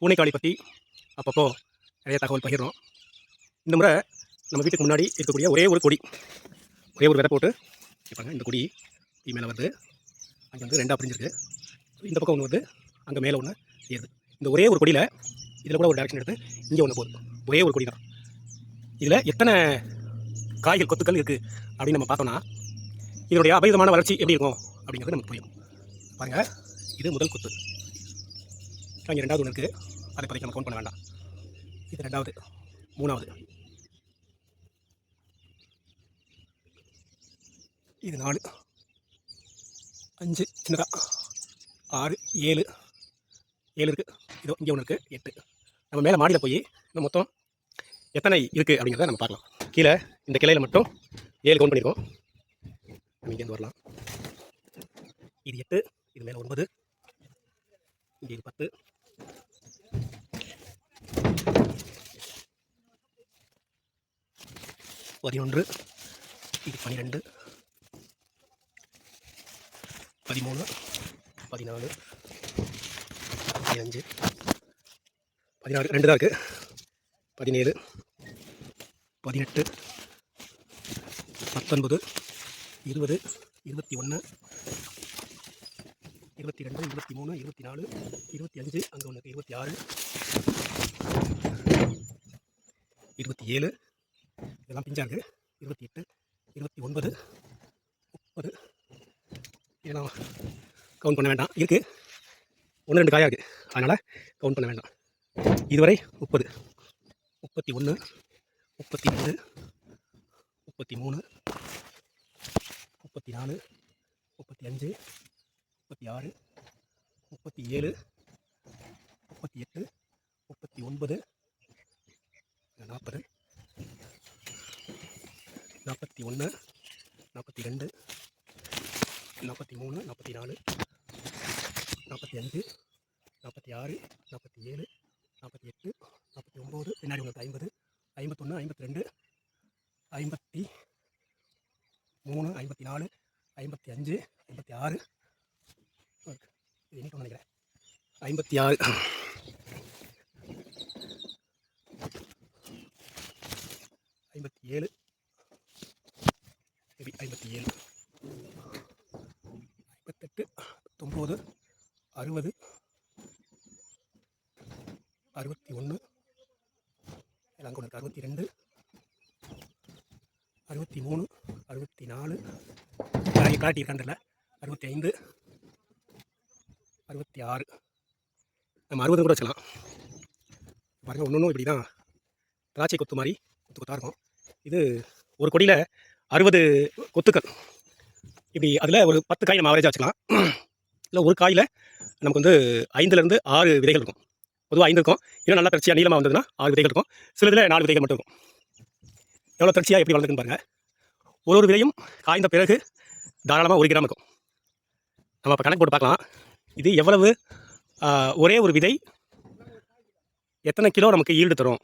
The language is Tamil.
பூனைக்காளி பற்றி அப்பப்போ நிறைய தகவல் பகிர்றோம். இந்த முறை நம்ம வீட்டுக்கு முன்னாடி இருக்கக்கூடிய ஒரே ஒரு கொடி ஒரே ஒரு விதை போட்டு பாருங்க இந்த கொடி தீ மேலே வருது. அங்கே வந்து ரெண்டாக பிரிஞ்சிருக்கு. இந்த பக்கம் ஒன்று வந்து அங்கே மேலே ஒன்று ஏறுது. இந்த ஒரே ஒரு கொடியில் இதில் கூட ஒரு டேரக்ஷன் எடுத்து இங்கே ஒன்று போகுது. ஒரே ஒரு கொடி தான் இதில் எத்தனை காய்கள் கொத்துக்கள் இருக்குது அப்படின்னு நம்ம பார்த்தோம்னா இதனுடைய அபரிதமான வளர்ச்சி எப்படி இருக்கும் அப்படிங்கிறது நமக்கு புரியும். பாருங்கள் இது முதல் கொத்து. அங்கே ரெண்டாவது ஒன்று இருக்குது அதை பற்றி நம்ம கவுண்ட் பண்ண வேண்டாம். இது ரெண்டாவது. மூணாவது. இது நாலு. அஞ்சு. சின்னதாக ஆறு. ஏழு. ஏழு இருக்குது இதோ இங்கே ஒன்று இருக்குது எட்டு. நம்ம மேலே மாடியில் போய் நம்ம மொத்தம் எத்தனை இருக்குது அப்படிங்கிறத நம்ம பார்க்கலாம். கீழே இந்த கிளையில் மட்டும் ஏழு கவுண்ட் பண்ணியிருக்கோம். நம்ம இங்கேருந்து வரலாம். இது எட்டு. இது மேலே ஒன்பது. இங்கே இது பத்து. பதினொன்று இது பன்னிரெண்டு பதிமூணு பதினாலு பதினஞ்சு. பதினாறு ரெண்டு தான் இருக்குது பதினேழு பதினெட்டு பத்தொன்பது இருபது இருபத்தி ஒன்று இருபத்தி ரெண்டு இருபத்தி மூணு இருபத்தி நாலு இருபத்தி அஞ்சு அங்கே ஒன்று இருபத்தி ஆறு இருபத்தி ஏழு இதெல்லாம் பிஞ்சா இருக்குது இருபத்தி எட்டு இருபத்தி ஒன்பது முப்பது. ஏன்னா கவுண்ட் பண்ண வேண்டாம். இருக்குது ஒன்று ரெண்டு காயாக இருக்குது அதனால் கவுண்ட் பண்ண வேண்டாம். இதுவரை முப்பது. முப்பத்தி ஒன்று முப்பத்தி ரெண்டு முப்பத்தி மூணு முப்பத்தி நாலு முப்பத்தி அஞ்சு முப்பத்தி ஆறு முப்பத்தி ஏழு முப்பத்தி எட்டு முப்பத்தி ஒன்பது நாற்பது. நாற்பத்தி ஒன்று நாற்பத்தி ரெண்டு நாற்பத்தி மூணு நாற்பத்தி நாலு நாற்பத்தி அஞ்சு நாற்பத்தி ஆறு நாற்பத்தி ஏழு நாற்பத்தி எட்டு நாற்பத்தி ஒம்பது பின்னாடி உங்களுக்கு ஐம்பது ஐம்பத்தொன்று ஐம்பத்தி ரெண்டு ஐம்பத்தி மூணு ஐம்பத்தி நாலு ஐம்பத்தி அஞ்சு ஐம்பத்தி ஆறு. இது எண்ணிக்கணும் நினைக்கிறேன். ஐம்பத்தி ஆறு. ஐம்பத்தி ஏழு மேபி ஐம்பத்தி ஏழு ஐம்பத்தெட்டு ஒம்பது அறுபது அறுபத்தி ஒன்று எல்லாம் கொண்டு அறுபத்தி ரெண்டு அறுபத்தி மூணு அறுபத்தி நாலு காட்டியிருக்காண்டில்ல அறுபத்தி ஐந்து அறுபத்தி ஆறு நம்ம அறுபது கூட வச்சலாம் பாருங்கள் ஒன்று ஒன்றும் இப்படி தான் திராட்சை கொத்து மாதிரி கொத்து கொத்தாக இருக்கும். இது ஒரு கொடியில் அறுபது கொத்துக்கள். இப்படி அதில் ஒரு பத்து காய் நம்ம ஆவரேஜாக வச்சுக்கலாம். இல்லை ஒரு காயில் நமக்கு வந்து ஐந்துலேருந்து ஆறு விதைகள் இருக்கும். பொதுவாக ஐந்து இருக்கும். இன்னும் நல்லா தர்ச்சியாக நீளமாக வந்ததுன்னா ஆறு விதைகள் இருக்கும். சில இதில் நாலு விதைகள் மட்டும் இருக்கும். எவ்வளோ தர்ச்சியாக எப்படி வளர்ந்துருக்குன்னு பாருங்கள் ஒரு ஒரு விதையும் காய்ந்த பிறகு தாராளமாக ஒரு கிராம் இருக்கும். நம்ம இப்போ கணக்கு போட்டு பார்க்கலாம். இது எவ்வளவு ஒரே ஒரு விதை எத்தனை கிலோ நமக்கு ஈல்டு தரும்?